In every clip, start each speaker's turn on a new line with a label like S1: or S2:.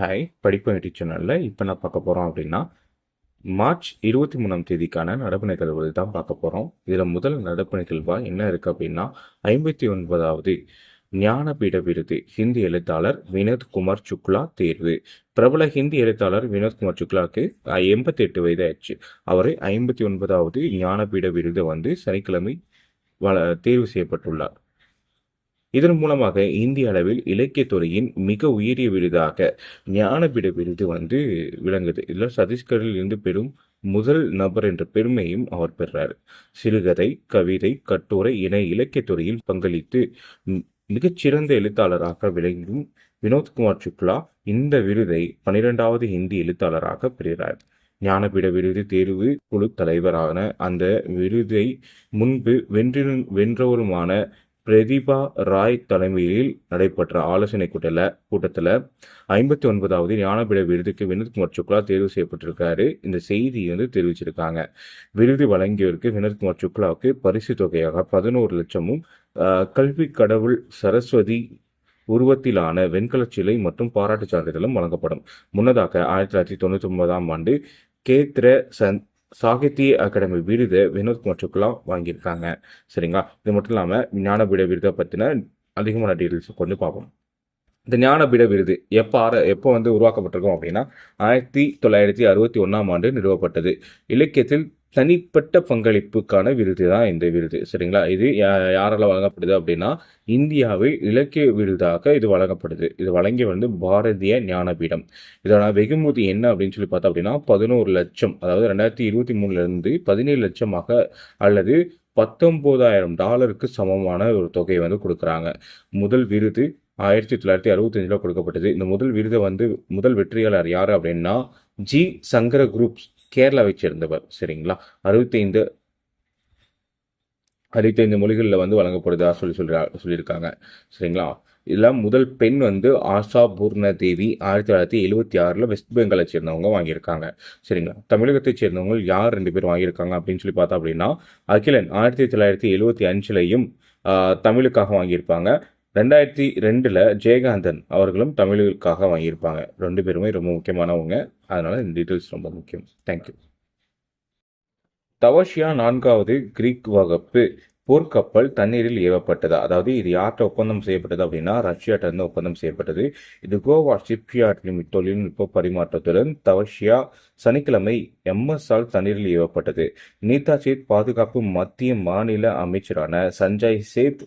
S1: hi படிப்பு YouTube சேனலில் இப்போ நான் பார்க்க போகிறோம் அப்படின்னா மார்ச் இருபத்தி மூணாம் தேதிக்கான நடப்பு நிகழ்வுகள் தான் பார்க்க போகிறோம் இதில் முதல் நடப்பு நிகழ்வாக என்ன இருக்குது அப்படின்னா ஐம்பத்தி ஒன்பதாவது ஞானபீட விருது ஹிந்தி எழுத்தாளர் வினோத்குமார் சுக்லா தேர்வு பிரபல ஹிந்தி எழுத்தாளர் வினோத்குமார் சுக்லாவுக்கு எண்பத்தி எட்டு வயது ஆயிடுச்சு அவர் ஐம்பத்தி ஒன்பதாவது ஞானபீட விருது வந்து சனிக்கிழமை வ தேர்வு செய்யப்பட்டுள்ளார் இதன் மூலமாக இந்திய அளவில் இலக்கியத்துறையின் மிக உயரிய விருதாக ஞானபீட விருது வந்து விளங்குது இதில் சத்தீஸ்கரில் இருந்து பெறும் முதல் நபர் என்ற பெருமையும் அவர் பெறார் சிறுகதை கவிதை கட்டுரை என இலக்கியத்துறையில் பங்களித்து மிகச்சிறந்த எழுத்தாளராக விளங்கும் வினோத்குமார் சுக்லா இந்த விருதை பனிரெண்டாவது இந்தி எழுத்தாளராக பெறுகிறார் ஞானபீட விருது தேர்வு குழு தலைவரான அந்த விருதை முன்பு வென்றிரு வென்றவருமான பிரதிபா ராய் தலைமையில் நடைபெற்ற ஆலோசனை கூட்டல கூட்டத்தில் ஐம்பத்தி ஒன்பதாவது ஞானபீட விருதுக்கு வினோத்குமார் சுக்லா தேர்வு செய்யப்பட்டிருக்காரு இந்த செய்தி வந்து தெரிவிச்சிருக்காங்க விருது வழங்கியவருக்கு வினோத்குமார் சுக்லாவுக்கு பரிசு தொகையாக பதினோரு லட்சமும் கல்வி கடவுள் சரஸ்வதி உருவத்திலான வெண்கல சிலை மற்றும் பாராட்டுச் சான்றிதழும் வழங்கப்படும் முன்னதாக ஆயிரத்தி தொள்ளாயிரத்தி தொண்ணூற்றி ஒன்பதாம் ஆண்டு கேத்ர சந்த் சாகித்ய அகாடமி விருது வினோத் சுக்லா வாங்கியிருக்காங்க சரிங்களா இது மட்டும் இல்லாமல் ஞானபீட விருதை பற்றின அதிகமான டீட்டெயில்ஸ் கொண்டு பார்ப்போம் இந்த ஞானபீட விருது எப்போ ஆர எப்போ வந்து உருவாக்கப்பட்டிருக்கோம் அப்படின்னா ஆயிரத்தி தொள்ளாயிரத்தி அறுபத்தி ஒன்றாம் ஆண்டு நிறுவப்பட்டது இலக்கியத்தில் தனிப்பட்ட பங்களிப்புக்கான விருது தான் இந்த விருது சரிங்களா இது யாரால் வழங்கப்படுது அப்படின்னா இந்தியாவில் இலக்கிய விருதாக இது வழங்கப்படுது இது வழங்கி வந்து பாரதிய ஞானபீடம் இதோட வெகுமதி என்ன அப்படின்னு சொல்லி பார்த்தோம் அப்படின்னா பதினோரு லட்சம் அதாவது ரெண்டாயிரத்தி இருபத்தி மூணுலேருந்து பதினேழு லட்சமாக அல்லது பத்தொம்போதாயிரம் டாலருக்கு சமமான ஒரு தொகையை வந்து கொடுக்குறாங்க முதல் விருது ஆயிரத்தி தொள்ளாயிரத்தி அறுபத்தஞ்சில் கொடுக்கப்பட்டது இந்த முதல் விருதை வந்து முதல் வெற்றியாளர் யார் அப்படின்னா ஜி சங்கர குரூப்ஸ் கேரளாவை சேர்ந்தவர் சரிங்களா அறுபத்தைந்து அறுபத்தைந்து மொழிகளில் வந்து வழங்கப்படுதா சொல்லி சொல்கிறா சொல்லியிருக்காங்க சரிங்களா இதெல்லாம் முதல் பெண் வந்து ஆஷா தேவி ஆயிரத்தி தொள்ளாயிரத்தி எழுபத்தி ஆறில் வெஸ்ட் பெங்காலை சேர்ந்தவங்க வாங்கியிருக்காங்க சரிங்களா தமிழகத்தைச் சேர்ந்தவங்க யார் ரெண்டு பேர் வாங்கியிருக்காங்க அப்படின்னு சொல்லி பார்த்தா அப்படின்னா அகிலன் ஆயிரத்தி தொள்ளாயிரத்தி எழுபத்தி அஞ்சுலையும் தமிழுக்காக வாங்கியிருப்பாங்க ரெண்டாயிரத்தி ரெண்டில் ஜெயகாந்தன் அவர்களும் தமிழுக்காக வாங்கியிருப்பாங்க ரெண்டு பேருமே ரொம்ப முக்கியமானவங்க அதனால் இந்த டீட்டெயில்ஸ் ரொம்ப முக்கியம் தேங்க்யூ தவஷியா நான்காவது கிரீக் வகுப்பு போர்க்கப்பல் தண்ணீரில் ஏவப்பட்டது அதாவது இது யார்கிட்ட ஒப்பந்தம் செய்யப்பட்டது அப்படின்னா ரஷ்யாட்ட இருந்து ஒப்பந்தம் செய்யப்பட்டது இது கோவா ஷிப்யார்ட் தொழில்நுட்ப பரிமாற்றத்துடன் தவஷியா சனிக்கிழமை எம்எஸ்ஆல் தண்ணீரில் ஏவப்பட்டது நீதா சேத் பாதுகாப்பு மத்திய மாநில அமைச்சரான சஞ்சய் சேத்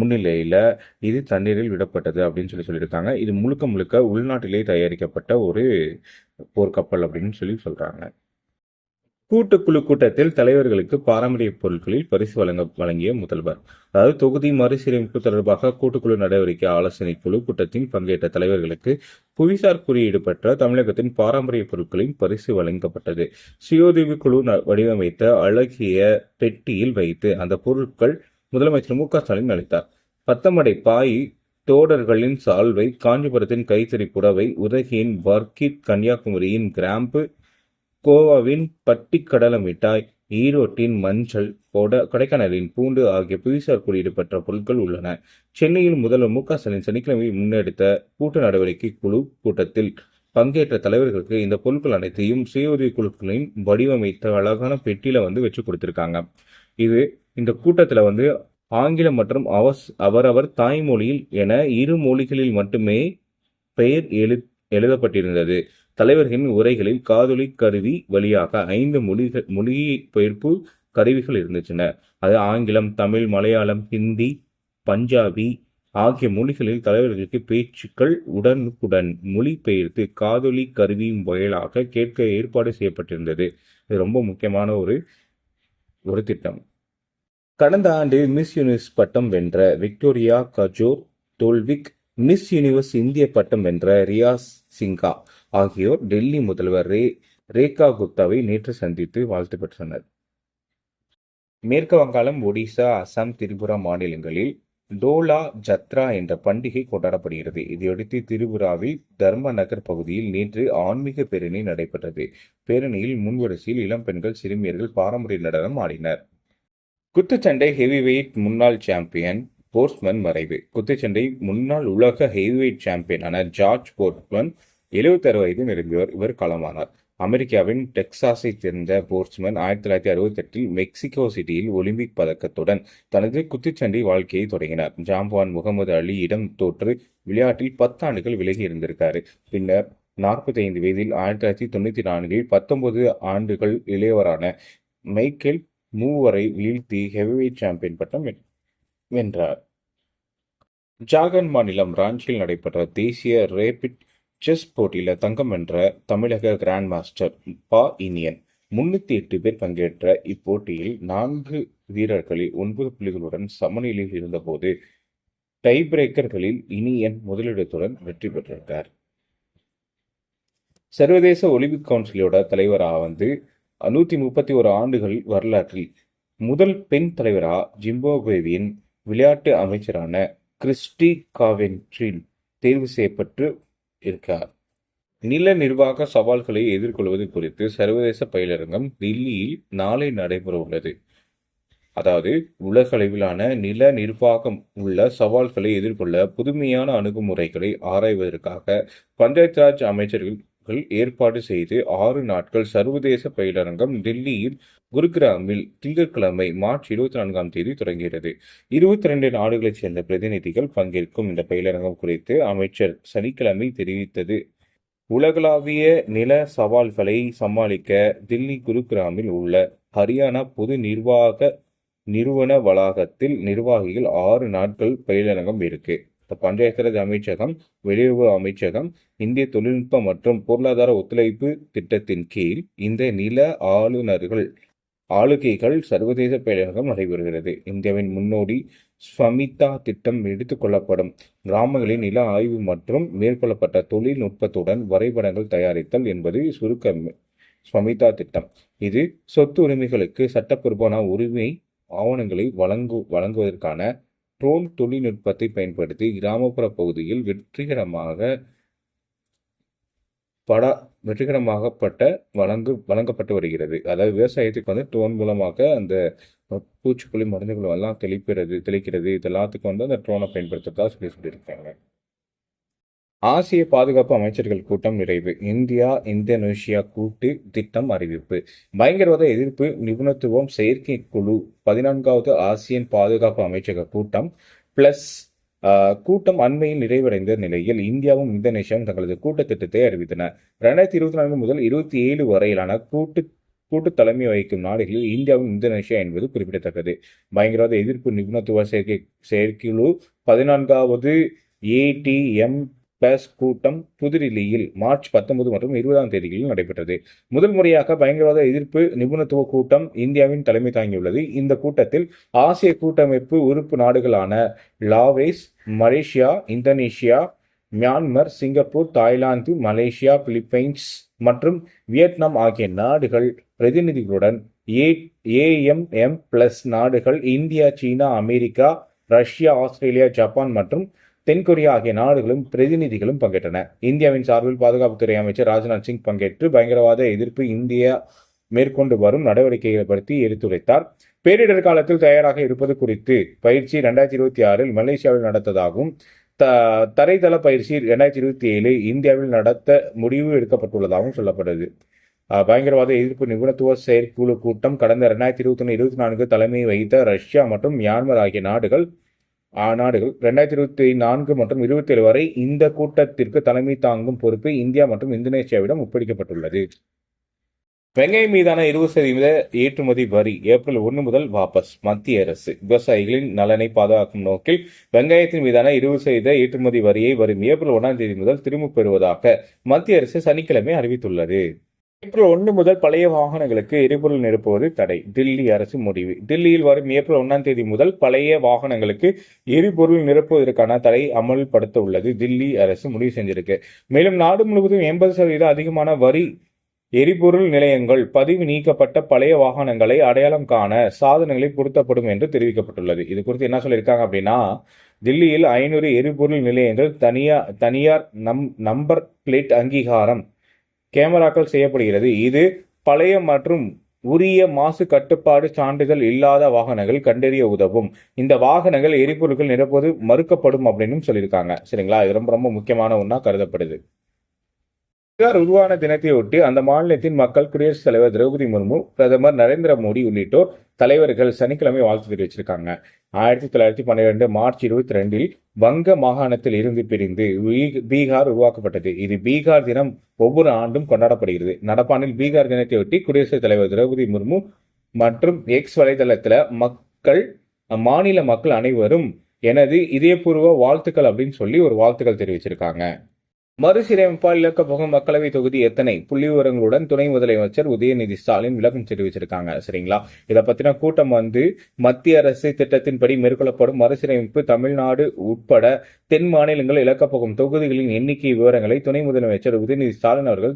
S1: முன்னிலையில் இது தண்ணீரில் விடப்பட்டது அப்படின்னு சொல்லி சொல்லியிருக்காங்க இது முழுக்க முழுக்க உள்நாட்டிலேயே தயாரிக்கப்பட்ட ஒரு போர்க்கப்பல் அப்படின்னு சொல்லி சொல்கிறாங்க கூட்டுக்குழு கூட்டத்தில் தலைவர்களுக்கு பாரம்பரிய பொருட்களில் பரிசு வழங்க வழங்கிய முதல்வர் அதாவது தொகுதி மறுசீரமைப்பு தொடர்பாக கூட்டுக்குழு நடவடிக்கை ஆலோசனை குழு கூட்டத்தில் பங்கேற்ற தலைவர்களுக்கு புவிசார் குறியீடு பெற்ற தமிழகத்தின் பாரம்பரிய பொருட்களின் பரிசு வழங்கப்பட்டது சுயோதவி குழு வடிவமைத்த அழகிய பெட்டியில் வைத்து அந்த பொருட்கள் முதலமைச்சர் மு ஸ்டாலின் அளித்தார் பத்தமடை பாய் தோடர்களின் சால்வை காஞ்சிபுரத்தின் கைத்தறி புடவை உதகியின் வர்கித் கன்னியாகுமரியின் கிராம்பு கோவாவின் பட்டிக்கடல மிட்டாய் ஈரோட்டின் மஞ்சள் கொட கொடைக்கானலின் பூண்டு ஆகிய புவிசார் குறியீடு பெற்ற பொருட்கள் உள்ளன சென்னையில் முதல்வர் மு க ஸ்டாலின் சனிக்கிழமை முன்னெடுத்த கூட்டு நடவடிக்கை குழு கூட்டத்தில் பங்கேற்ற தலைவர்களுக்கு இந்த பொருட்கள் அனைத்தையும் சுய உதவி குழுக்களின் வடிவமைத்த அழகான பெட்டியில வந்து வச்சு கொடுத்துருக்காங்க இது இந்த கூட்டத்தில் வந்து ஆங்கிலம் மற்றும் அவஸ் அவரவர் தாய்மொழியில் என இரு மொழிகளில் மட்டுமே பெயர் எழு எழுதப்பட்டிருந்தது தலைவர்களின் உரைகளில் காதொலி கருவி வழியாக ஐந்து மொழிகள் பெயர்ப்பு கருவிகள் இருந்துச்சுன அது ஆங்கிலம் தமிழ் மலையாளம் ஹிந்தி பஞ்சாபி ஆகிய மொழிகளில் தலைவர்களுக்கு பேச்சுக்கள் உடனுக்குடன் மொழி பெயர்த்து காதொலி கருவியின் வயலாக கேட்க ஏற்பாடு செய்யப்பட்டிருந்தது இது ரொம்ப முக்கியமான ஒரு ஒரு திட்டம் கடந்த ஆண்டு மிஸ் யூனிவர்ஸ் பட்டம் வென்ற Victoria Kjaer Theilvig Miss Universe இந்திய பட்டம் வென்ற ரியாஸ் சிங்கா ஆகியோர் டெல்லி முதல்வர் ரே ரேகா குப்தாவை நேற்று சந்தித்து வாழ்த்து பெற்றனர் மேற்கு வங்காளம் ஒடிசா அசாம் திரிபுரா மாநிலங்களில் டோலா ஜத்ரா என்ற பண்டிகை கொண்டாடப்படுகிறது இதையடுத்து திரிபுராவில் தர்ம நகர் பகுதியில் நேற்று ஆன்மீக பேரணி நடைபெற்றது பேரணியில் முன்வரிசையில் இளம் பெண்கள் சிறுமியர்கள் பாரம்பரிய நடனம் ஆடினர் குத்துச்சண்டை ஹெவி வெயிட் முன்னாள் சாம்பியன் போர்ட்ஸ்மன் மறைவு குத்துச்சண்டை முன்னாள் உலக ஹெவிவெயிட் சாம்பியனான ஜார்ஜ் போர்ட்மேன் எழுபத்தாறு வயது நெருங்கியவர் இவர் களமானார் அமெரிக்காவின் டெக்சாஸை சேர்ந்த போர்ட்ஸ்மேன் ஆயிரத்தி தொள்ளாயிரத்தி அறுபத்தெட்டில் மெக்சிகோ சிட்டியில் ஒலிம்பிக் பதக்கத்துடன் தனது குத்துச்சண்டை வாழ்க்கையை தொடங்கினார் ஜாம்பான் முகமது அலி இடம் தோற்று விளையாட்டில் பத்தாண்டுகள் விலகி இருந்திருக்காரு பின்னர் நாற்பத்தைந்து வயதில் ஆயிரத்தி தொள்ளாயிரத்தி தொண்ணூற்றி நான்கில் பத்தொன்பது ஆண்டுகள் இளையவரான மைக்கேல் மூவரை வீழ்த்தி ஹெவிவெயிட் சாம்பியன் பட்டம் வென்றார் ஜாகன் மாநிலம் ராஞ்சியில் நடைபெற்ற தேசிய ரேபிட் செஸ் போட்டியில் தங்கம் வென்ற தமிழக கிராண்ட் மாஸ்டர் பா இனியன் முன்னூத்தி எட்டு பேர் பங்கேற்ற இப்போட்டியில் நான்கு வீரர்களில் ஒன்பது புள்ளிகளுடன் சமநிலையில் இருந்தபோது டை பிரேக்கர்களில் இனியன் முதலிடத்துடன் வெற்றி பெற்றிருக்கார் சர்வதேச ஒலிம்பிக் கவுன்சிலோட தலைவராக வந்து நூற்றி முப்பத்தி ஒரு ஆண்டுகள் வரலாற்றில் முதல் பெண் தலைவரா ஜிம்பாப்வேவின் விளையாட்டு அமைச்சரான கிறிஸ்டி காவென்ட்ரில் தேர்வு செய்யப்பட்டு இருக்கார் நில நிர்வாக சவால்களை எதிர்கொள்வது குறித்து சர்வதேச பயிலரங்கம் தில்லியில் நாளை நடைபெற உள்ளது அதாவது உலக அளவிலான நில நிர்வாகம் உள்ள சவால்களை எதிர்கொள்ள புதுமையான அணுகுமுறைகளை ஆராய்வதற்காக பஞ்சாயத்து ராஜ் அமைச்சர்கள் ஏற்பாடு செய்து ஆறு நாட்கள் சர்வதேச பயிலரங்கம் டெல்லியில் குருகிராமில் திங்கட்கிழமை மார்ச் இருபத்தி நான்காம் தேதி தொடங்குகிறது இருபத்தி ரெண்டு நாடுகளைச் சேர்ந்த பிரதிநிதிகள் பங்கேற்கும் இந்த பயிலரங்கம் குறித்து அமைச்சர் சனிக்கிழமை தெரிவித்தது உலகளாவிய நில சவால்களை சமாளிக்க தில்லி குருகிராமில் உள்ள ஹரியானா பொது நிர்வாக நிறுவன வளாகத்தில் நிர்வாகிகள் ஆறு நாட்கள் பயிலரங்கம் இருக்கு ராஜ் அமைச்சகம் வெளியுறவு அமைச்சகம் இந்திய தொழில்நுட்ப மற்றும் பொருளாதார ஒத்துழைப்பு திட்டத்தின் கீழ் இந்த நில ஆளுநர்கள் ஆளுகைகள் சர்வதேச பேரகம் நடைபெறுகிறது இந்தியாவின் முன்னோடி ஸ்வமிதா திட்டம் எடுத்துக் கொள்ளப்படும் கிராமங்களின் நில ஆய்வு மற்றும் மேற்கொள்ளப்பட்ட தொழில்நுட்பத்துடன் வரைபடங்கள் தயாரித்தல் என்பது சுருக்க ஸ்வமிதா திட்டம் இது சொத்து உரிமைகளுக்கு சட்டப்பூர்வமான உரிமை ஆவணங்களை வழங்கு வழங்குவதற்கான ட்ரோன் தொழில்நுட்பத்தை பயன்படுத்தி கிராமப்புற பகுதியில் வெற்றிகரமாக பட வெற்றிகரமாகப்பட்ட வழங்கு வழங்கப்பட்டு வருகிறது அதாவது விவசாயத்துக்கு வந்து ட்ரோன் மூலமாக அந்த பூச்சிக்கொல்லி மருந்துகள் எல்லாம் தெளிக்கிறது தெளிக்கிறது இது எல்லாத்துக்கும் வந்து அந்த ட்ரோனை பயன்படுத்துறதா சொல்லி சொல்லியிருக்காங்க ஆசிய பாதுகாப்பு அமைச்சர்கள் கூட்டம் நிறைவு இந்தியா இந்தோனேஷியா கூட்டு திட்டம் அறிவிப்பு பயங்கரவாத எதிர்ப்பு நிபுணத்துவம் செயற்கை குழு பதினான்காவது ஆசியன் பாதுகாப்பு அமைச்சக கூட்டம் பிளஸ் கூட்டம் அண்மையில் நிறைவடைந்த நிலையில் இந்தியாவும் இந்தோனேஷியாவும் தங்களது கூட்டு திட்டத்தை அறிவித்தன ரெண்டாயிரத்தி இருபத்தி நான்கு முதல் இருபத்தி ஏழு வரையிலான கூட்டு கூட்டு தலைமை வகிக்கும் நாடுகளில் இந்தியாவும் இந்தோனேஷியா என்பது குறிப்பிடத்தக்கது பயங்கரவாத எதிர்ப்பு நிபுணத்துவ செயற்கை செயற்குழு பதினான்காவது ஏடிஎம் பிளஸ் கூட்டம் புதுடில்லியில் மார்ச் பத்தொன்பது மற்றும் இருபதாம் தேதிகளில் நடைபெற்றது முதல் முறையாக பயங்கரவாத எதிர்ப்பு நிபுணத்துவ கூட்டம் இந்தியாவின் தலைமை தாங்கியுள்ளது இந்த கூட்டத்தில் ஆசிய கூட்டமைப்பு உறுப்பு நாடுகளான Laos Malaysia Indonesia Myanmar Singapore Thailand Malaysia Philippines மற்றும் வியட்நாம் ஆகிய நாடுகள் பிரதிநிதிகளுடன் ஏ ஏஎம்எம் பிளஸ் நாடுகள் India China America Russia Australia Japan மற்றும் தென்கொரியா ஆகிய நாடுகளும் பிரதிநிதிகளும் பங்கேற்றன இந்தியாவின் சார்பில் பாதுகாப்புத்துறை அமைச்சர் ராஜ்நாத் சிங் பங்கேற்று பயங்கரவாத எதிர்ப்பு இந்தியா மேற்கொண்டு வரும் நடவடிக்கைகளை பற்றி எடுத்துரைத்தார் பேரிடர் காலத்தில் தயாராக இருப்பது குறித்து பயிற்சி ரெண்டாயிரத்தி இருபத்தி ஆறில் மலேசியாவில் நடத்ததாகவும் த தரைதள பயிற்சி ரெண்டாயிரத்தி இருபத்தி ஏழு இந்தியாவில் நடத்த முடிவு எடுக்கப்பட்டுள்ளதாகவும் சொல்லப்படுது பயங்கரவாத எதிர்ப்பு நிபுணத்துவ செயற்குழு கூட்டம் கடந்த ரெண்டாயிரத்தி இருபத்தி ஒன்று இருபத்தி நான்கு தலைமை வகித்த ரஷ்யா மற்றும் மியான்மர் ஆகிய நாடுகள் நாடுகள் ரெண்டாயிரத்தி இருபத்தி நான்கு மற்றும் இருபத்தி ஏழு வரை இந்த கூட்டத்திற்கு தலைமை தாங்கும் பொறுப்பு இந்தியா மற்றும் இந்தோனேஷியாவிடம் ஒப்படைக்கப்பட்டுள்ளது வெங்காயம் மீதான இருபது சதவீத ஏற்றுமதி வரி ஏப்ரல் ஒன்று முதல் வாபஸ் மத்திய அரசு விவசாயிகளின் நலனை பாதுகாக்கும் நோக்கில் வெங்காயத்தின் மீதான இருபது சதவீத ஏற்றுமதி வரியை வரும் ஏப்ரல் ஒன்றாம் தேதி முதல் திரும்பப் பெறுவதாக மத்திய அரசு சனிக்கிழமை அறிவித்துள்ளது ஏப்ரல் ஒன்று முதல் பழைய வாகனங்களுக்கு எரிபொருள் நிரப்புவது தடை தில்லி அரசு முடிவு தில்லியில் வரும் ஏப்ரல் ஒன்றாம் தேதி முதல் பழைய வாகனங்களுக்கு எரிபொருள் நிரப்புவதற்கான தடை அமல்படுத்த உள்ளது தில்லி அரசு முடிவு செஞ்சிருக்கு மேலும் நாடு முழுவதும் எண்பது சதவீதம் அதிகமான வரி எரிபொருள் நிலையங்கள் பதிவு நீக்கப்பட்ட பழைய வாகனங்களை அடையாளம் காண சாதனங்களை பொருத்தப்படும் என்று தெரிவிக்கப்பட்டுள்ளது இது குறித்து என்ன சொல்லியிருக்காங்க அப்படின்னா தில்லியில் ஐநூறு எரிபொருள் நிலையங்கள் தனியார் தனியார் நம் நம்பர் பிளேட் அங்கீகாரம் கேமராக்கள் செய்யப்படுகிறது இது பழைய மற்றும் உரிய மாசு கட்டுப்பாடு சான்றிதழ் இல்லாத வாகனங்கள் கண்டறிய உதவும் இந்த வாகனங்கள் எரிபொருட்கள் நிரப்புவது மறுக்கப்படும் அப்படின்னு சொல்லியிருக்காங்க சரிங்களா இது ரொம்ப ரொம்ப முக்கியமான ஒன்றா கருதப்படுது புகார் உருவான தினத்தையொட்டி அந்த மாநிலத்தின் மக்கள் குடியரசுத் தலைவர் திரௌபதி முர்மு பிரதமர் நரேந்திர மோடி உள்ளிட்டோர் தலைவர்கள் சனிக்கிழமை வாழ்த்து தெரிவிச்சிருக்காங்க ஆயிரத்தி தொள்ளாயிரத்தி பன்னிரெண்டு மார்ச் இருபத்தி ரெண்டில் வங்க மாகாணத்தில் இருந்து பிரிந்து பீகார் உருவாக்கப்பட்டது இது பீகார் தினம் ஒவ்வொரு ஆண்டும் கொண்டாடப்படுகிறது நடப்பாண்டில் பீகார் தினத்தையொட்டி குடியரசுத் தலைவர் திரௌபதி முர்மு மற்றும் எக்ஸ் வலைதளத்தில் மக்கள் மாநில மக்கள் அனைவரும் எனது இதயபூர்வ வாழ்த்துக்கள் அப்படின்னு சொல்லி ஒரு வாழ்த்துக்கள் தெரிவிச்சிருக்காங்க மறுசீரமைப்பால் இழக்கப்போகும் மக்களவை தொகுதி எத்தனை புள்ளி விவரங்களுடன் துணை முதலமைச்சர் உதயநிதி ஸ்டாலின் விளக்கம் தெரிவிச்சிருக்காங்க சரிங்களா இதை பத்தின கூட்டம் வந்து மத்திய அரசு திட்டத்தின்படி மேற்கொள்ளப்படும் மறுசீரமைப்பு தமிழ்நாடு உட்பட தென் மாநிலங்கள் இழக்கப்போகும் தொகுதிகளின் எண்ணிக்கை விவரங்களை துணை முதலமைச்சர் உதயநிதி ஸ்டாலின் அவர்கள்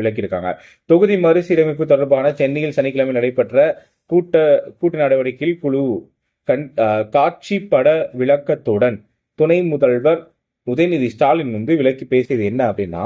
S1: விளக்கியிருக்காங்க தொகுதி மறுசீரமைப்பு தொடர்பான சென்னையில் சனிக்கிழமை நடைபெற்ற கூட்ட கூட்டு நடவடிக்கையில் குழு கண் காட்சி பட விளக்கத்துடன் துணை முதல்வர் உதயநிதி ஸ்டாலின் வந்து விலக்கி பேசியது என்ன அப்படின்னா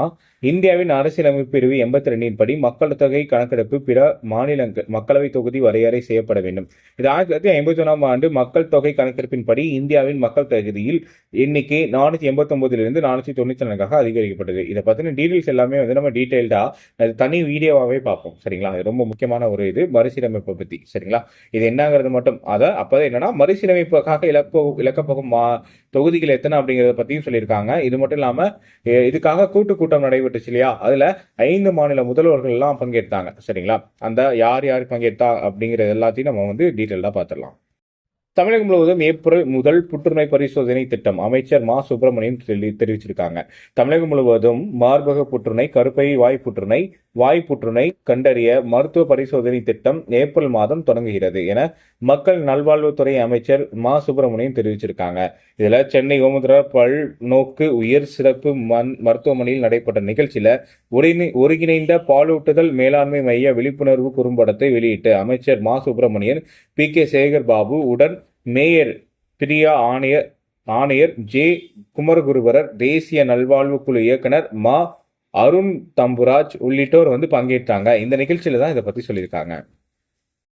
S1: இந்தியாவின் அரசியலமைப்பு பிரிவு எண்பத்தி ரெண்டின் படி மக்கள் தொகை கணக்கெடுப்பு பிற மாநிலங்கள் மக்களவை தொகுதி வரையறை செய்யப்பட வேண்டும் இது ஆயிரத்தி தொள்ளாயிரத்தி ஐம்பத்தி ஒன்றாம் ஆண்டு மக்கள் தொகை கணக்கெடுப்பின்படி இந்தியாவின் மக்கள் தொகுதியில் எண்ணிக்கை நானூற்றி எண்பத்தி ஒன்பதிலிருந்து நானூற்றி தொண்ணூற்றி நான்காக அதிகரிக்கப்பட்டது இதை பற்றின டீடெயில்ஸ் எல்லாமே வந்து நம்ம டீட்டெயில்டாக தனி வீடியோவாகவே பார்ப்போம் சரிங்களா ரொம்ப முக்கியமான ஒரு இது மறுசீரமைப்பை பற்றி சரிங்களா இது என்னங்கிறது மட்டும் அதை அப்போதான் என்னன்னா மறுசீரமைப்புக்காக இழப்போ இழக்கப்போகும் தொகுதிகள் எத்தனை அப்படிங்கிறத பற்றியும் சொல்லியிருக்காங்க இது மட்டும் இல்லாமல் இதுக்காக கூட்டு கூட்டம் நடைபெற்று நடைபெற்றுச்சு இல்லையா அதில் ஐந்து மாநில முதல்வர்கள் எல்லாம் பங்கேற்றாங்க சரிங்களா அந்த யார் யார் பங்கேற்றா அப்படிங்கறது எல்லாத்தையும் நம்ம வந்து டீட்டெயிலாக பார்த்துடலாம் தமிழகம் முழுவதும் ஏப்ரல் முதல் புற்றுநோய் பரிசோதனை திட்டம் அமைச்சர் மா சுப்பிரமணியம் தெரிவிச்சிருக்காங்க தமிழகம் முழுவதும் மார்பக புற்றுநோய் கருப்பை வாய் புற்றுநோய் வாய் புற்றுநோய் கண்டறிய மருத்துவ பரிசோதனை திட்டம் ஏப்ரல் மாதம் தொடங்குகிறது என மக்கள் நல்வாழ்வுத்துறை அமைச்சர் மா சுப்பிரமணியம் தெரிவிச்சிருக்காங்க இதுல சென்னை ஓமதுரா பல் நோக்கு உயர் சிறப்பு மண் மருத்துவமனையில் நடைபெற்ற நிகழ்ச்சியில ஒருங்கி ஒருங்கிணைந்த பாலூட்டுதல் மேலாண்மை மைய விழிப்புணர்வு குறும்படத்தை வெளியிட்டு அமைச்சர் மா சுப்பிரமணியன் பி கே சேகர் பாபு உடன் மேயர் பிரியா ஆணையர் ஆணையர் ஜே குமரகுருவரர் தேசிய நல்வாழ்வு குழு இயக்குனர் மா அருண் தம்புராஜ் உள்ளிட்டோர் வந்து பங்கேற்றாங்க இந்த நிகழ்ச்சியில தான் இதை பற்றி சொல்லியிருக்காங்க